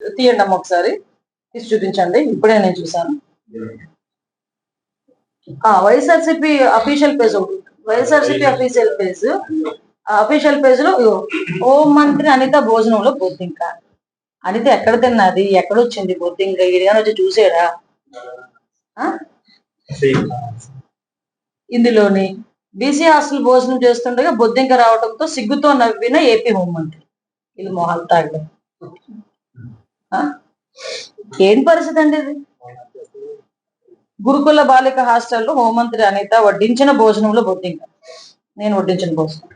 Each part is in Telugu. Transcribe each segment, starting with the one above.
తీయండి అమ్మ ఒకసారి. తీసి చూపించండి. ఇప్పుడే నేను చూసాను ఆ వైఎస్ఆర్సిపి అఫీషియల్ పేజ్ ఒకటి వైఎస్ఆర్సిపి అఫీషియల్ పేజ్ అఫీషియల్ పేజ్లో ఇగో, హోం మంత్రి అనిత భోజనంలో బొద్దింక. అనిత ఎక్కడ తిన్నది? ఎక్కడ వచ్చింది? బొద్దింక ఈడిగానే వచ్చి చూసాడా? ఆ? ఇందులోని బీసీ హాస్టల్ భోజనం చేస్తుండగా బొద్దింక రావడంతో సిగ్గుతో నవ్విన ఏపీ హోంమంత్రి. ఇది మొహాలు తాగడం ఏం పరిస్థితి అండి ఇది? గురుకుల బాలిక హాస్టల్లో హోంమంత్రి అనిత వడ్డించిన భోజనంలో బొద్దింక. నేను వడ్డించిన భోజనం.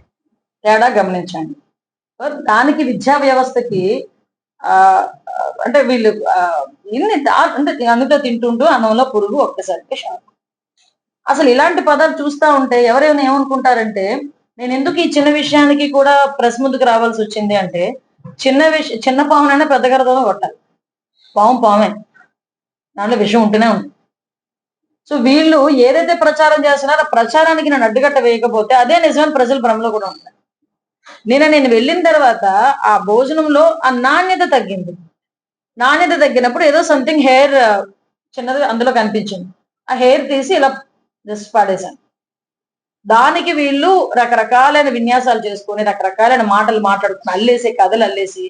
తేడా గమనించండి. దానికి విద్యా వ్యవస్థకి ఆ అంటే వీళ్ళు ఇన్ని అంటే అనిత తింటుంటూ అన్నంలో పురుగు ఒక్కసారికి షాక్. అసలు ఇలాంటి పదాలు చూస్తా ఉంటే ఎవరైనా ఏమనుకుంటారంటే నేను ఎందుకు ఈ చిన్న విషయానికి కూడా ప్రెస్ ముందుకు రావాల్సి వచ్చింది అంటే చిన్న విషయం చిన్న పామునైనా పెద్ద గరతో కొట్టాలి పాము పామే. దాంట్లో విషయం ఉంటూనే ఉంది. సో వీళ్ళు ఏదైతే ప్రచారం చేస్తున్నారో ఆ ప్రచారానికి నేను అడ్డుకట్ట వేయకపోతే అదే నిజమైన ప్రజలు భ్రమలో కూడా ఉంటారు. నేను నేను వెళ్ళిన తర్వాత ఆ భోజనంలో ఆ నాణ్యత తగ్గింది. నాణ్యత తగ్గినప్పుడు ఏదో సంథింగ్ హెయిర్ చిన్నది అందులో కనిపించింది. ఆ హెయిర్ తీసి ఇలా జస్ట్ పాడేశాను. దానికి వీళ్ళు రకరకాలైన విన్యాసాలు చేసుకొని రకరకాలైన మాటలు మాట్లాడుకుని అల్లేసి కథలు అల్లేసి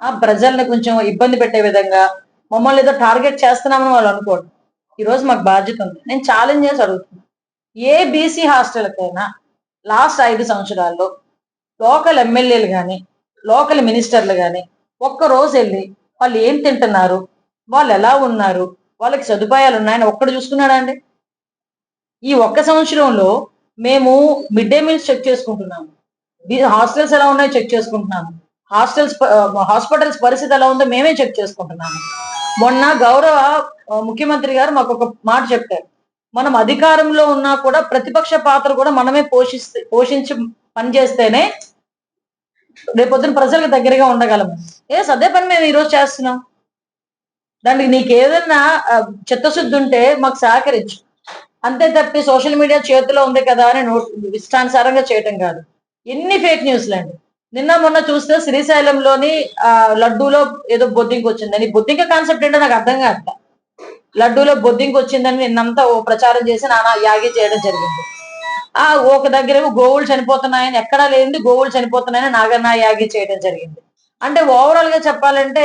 ఆ ప్రజల్ని కొంచెం ఇబ్బంది పెట్టే విధంగా మమ్మల్ని ఏదో టార్గెట్ చేస్తున్నామని వాళ్ళు అనుకోండి ఈరోజు మాకు బాధ్యత ఉంది. నేను ఛాలెంజ్ చేసి అడుగుతున్నాను ఏ బీసీ హాస్టల్కైనా లాస్ట్ ఐదు సంవత్సరాల్లో లోకల్ ఎమ్మెల్యేలు కానీ లోకల్ మినిస్టర్లు కానీ ఒక్క రోజు వెళ్ళి వాళ్ళు ఏం తింటున్నారు? వాళ్ళు ఎలా ఉన్నారు? వాళ్ళకి సదుపాయాలు ఉన్నాయని ఒక్కడు చూసుకున్నాడా అండి? ఈ ఒక్క సంవత్సరంలో మేము మిడ్ డే మీల్స్ చెక్ చేసుకుంటున్నాము. హాస్టల్స్ ఎలా ఉన్నాయో చెక్ చేసుకుంటున్నాము. హాస్టల్స్ హాస్పిటల్స్ పరిస్థితి ఎలా ఉందో మేమే చెక్ చేసుకుంటున్నాము. మొన్న గౌరవ ముఖ్యమంత్రి గారు మాకు ఒక మాట చెప్పారు. మనం అధికారంలో ఉన్నా కూడా ప్రతిపక్ష పాత్ర కూడా మనమే పోషిస్తే పోషించి పనిచేస్తేనే రేపొద్దున ప్రజలకు దగ్గరగా ఉండగలము ఏ అదే పని మేము ఈరోజు చేస్తున్నాం. దానికి నీకు ఏదైనా చిత్తశుద్ధి ఉంటే మాకు సహకరించు. అంతే తప్పి సోషల్ మీడియా చేతిలో ఉంది కదా అని నోట్ ఇష్టానుసారంగా చేయటం కాదు. ఎన్ని ఫేక్ న్యూస్లు అండి నిన్న మొన్న చూస్తే శ్రీశైలంలోని ఆ లడ్డూలో ఏదో బొద్దింకి వచ్చిందని. బొద్దింక కాన్సెప్ట్ ఏంటో నాకు అర్థం కాదు లడ్డూలో బొద్దింక వచ్చిందని నిన్నంతా ఓ ప్రచారం చేసి నానా యాగి చేయడం జరిగింది. ఆ ఒక దగ్గర గోవులు చనిపోతున్నాయని ఎక్కడా లేనిది గోవులు చనిపోతున్నాయని నాగన్న యాగి చేయడం జరిగింది. అంటే ఓవరాల్గా చెప్పాలంటే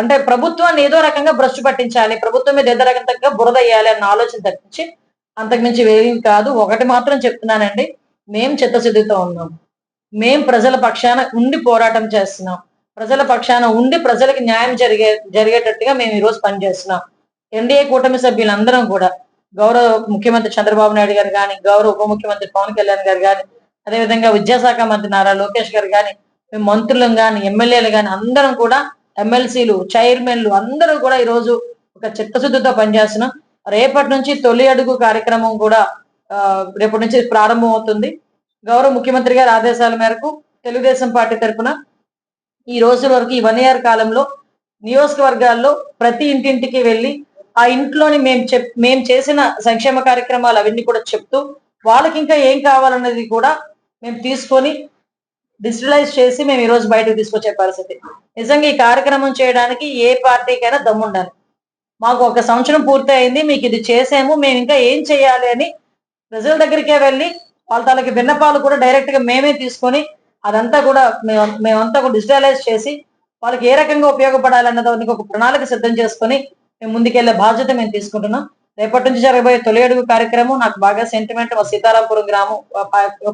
అంటే ప్రభుత్వాన్ని ఏదో రకంగా భ్రష్టు పట్టించాలి ప్రభుత్వం మీద ఏదో రకంగా బురద వేయాలి అన్న ఆలోచన తప్పించి అంతకుమించి వేరేం కాదు. ఒకటి మాత్రం చెప్తున్నానండి మేం చిత్తశుద్ధితో ఉన్నాం. మేం ప్రజల పక్షాన ఉండి పోరాటం చేస్తున్నాం. ప్రజల పక్షాన ఉండి ప్రజలకు న్యాయం జరిగే జరిగేటట్టుగా మేము ఈరోజు పనిచేస్తున్నాం. ఎన్డీఏ కూటమి సభ్యులందరం కూడా గౌరవ ముఖ్యమంత్రి చంద్రబాబు నాయుడు గారు కానీ గౌరవ ఉప ముఖ్యమంత్రి పవన్ కళ్యాణ్ గారు కానీ అదేవిధంగా విద్యాశాఖ మంత్రి నారా లోకేష్ గారు కానీ మేము మంత్రులం కానీ ఎమ్మెల్యేలు కానీ అందరం కూడా ఎమ్మెల్సీలు చైర్మన్లు అందరూ కూడా ఈ రోజు ఒక చిత్తశుద్ధితో పనిచేస్తున్నాం రేపటి నుంచి తొలి అడుగు కార్యక్రమం కూడా రేపటి నుంచి ప్రారంభం అవుతుంది. గౌరవ ముఖ్యమంత్రి గారి ఆదేశాల మేరకు తెలుగుదేశం పార్టీ తరఫున ఈ రోజు వరకు ఈ వన్ ఇయర్ కాలంలో నియోజకవర్గాల్లో ప్రతి ఇంటింటికి వెళ్ళి ఆ ఇంట్లోని మేము చెప్ మేము చేసిన సంక్షేమ కార్యక్రమాలు అవన్నీ కూడా చెప్తూ వాళ్ళకి ఇంకా ఏం కావాలన్నది కూడా మేము తీసుకొని డిజిటలైజ్ చేసి మేము ఈ రోజు బయటకు తీసుకొచ్చే పరిస్థితి. నిజంగా ఈ కార్యక్రమం చేయడానికి ఏ పార్టీకైనా దమ్ముండాలి. మాకు ఒక సంవత్సరం పూర్తి అయింది మీకు ఇది చేసాము మేము ఇంకా ఏం చేయాలి అని ప్రజల దగ్గరికే వెళ్ళి వాళ్ళ తాలకి విన్నపాలు కూడా డైరెక్ట్గా మేమే తీసుకొని అదంతా కూడా మేము- మేమంతా కూడా డిజిటలైజ్ చేసి వాళ్ళకి ఏ రకంగా ఉపయోగపడాలన్న దానికి ఒక ప్రణాళిక సిద్ధం చేసుకొని మేము ముందుకెళ్ళే బాధ్యత మేము తీసుకుంటున్నాం. రేపటి నుంచి జరగబోయే తొలి అడుగు కార్యక్రమం నాకు బాగా సెంటిమెంట్ మా సీతారాంపురం గ్రామం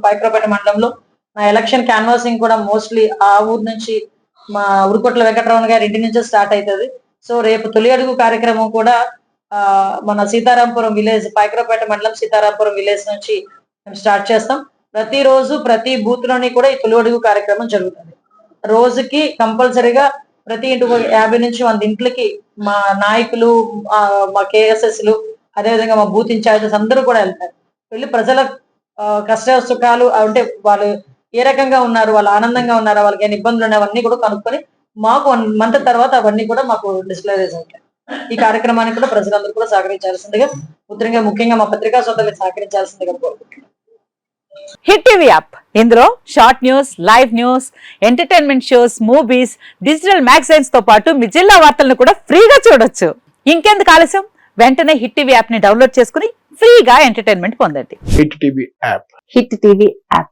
పై- మండలంలో నా ఎలక్షన్ క్యాన్వాసింగ్ కూడా మోస్ట్లీ ఆ ఊరు నుంచి మా ఉరుకొట్ల వెంకటరమణ గారి ఇంటి నుంచే స్టార్ట్ అవుతుంది సో రేపు తొలి అడుగు కార్యక్రమం కూడా మన సీతారాంపురం విలేజ్ పైకరపేట మండలం సీతారాంపురం విలేజ్ నుంచి మేము స్టార్ట్ చేస్తాం. ప్రతిరోజు ప్రతి బూత్లోని కూడా ఈ తొలి అడుగు కార్యక్రమం జరుగుతుంది. రోజుకి కంపల్సరీగా ప్రతి ఇంటి యాభై నుంచి వంద ఇంట్లకి మా నాయకులు మా కేఎస్ఎస్లు అదేవిధంగా మా బూత్ ఇన్ఛార్జెస్ అందరూ కూడా వెళ్తారు. వెళ్ళి ప్రజల కష్ట సుఖాలు అంటే వాళ్ళు ఏ రకంగా ఉన్నారు వాళ్ళు ఆనందంగా ఉన్నారా వాళ్ళకి ఏమైనా ఇబ్బందులు ఉన్నాయి అవన్నీ కూడా కనుక్కొని మాకు వన్ మంత్ తర్వాత అవన్నీ కూడా మాకు డిస్ప్లేస్ అవుతాయి. ఈ కార్యక్రమానికి కూడా ప్రజలందరూ కూడా సహకరించాల్సిందిగా ముఖ్యంగా ముఖ్యంగా మా పత్రికా సోదరులకు సహకరించాల్సిందిగా కోరుకుంటున్నాను హిట్ టీవీ యాప్. ఇందులో short news live news entertainment shows movies digital మ్యాగజైన్స్తో పాటు మీ జిల్లా వార్తలను కూడా ఫ్రీగా చూడొచ్చు. ఇంకెందుకు ఆలస్యం? వెంటనే హిట్ టీవీ యాప్ని డౌన్లోడ్ చేసుకుని ఫ్రీగా ఎంటర్టైన్మెంట్ పొందండి. Hit TV app. Hit TV app.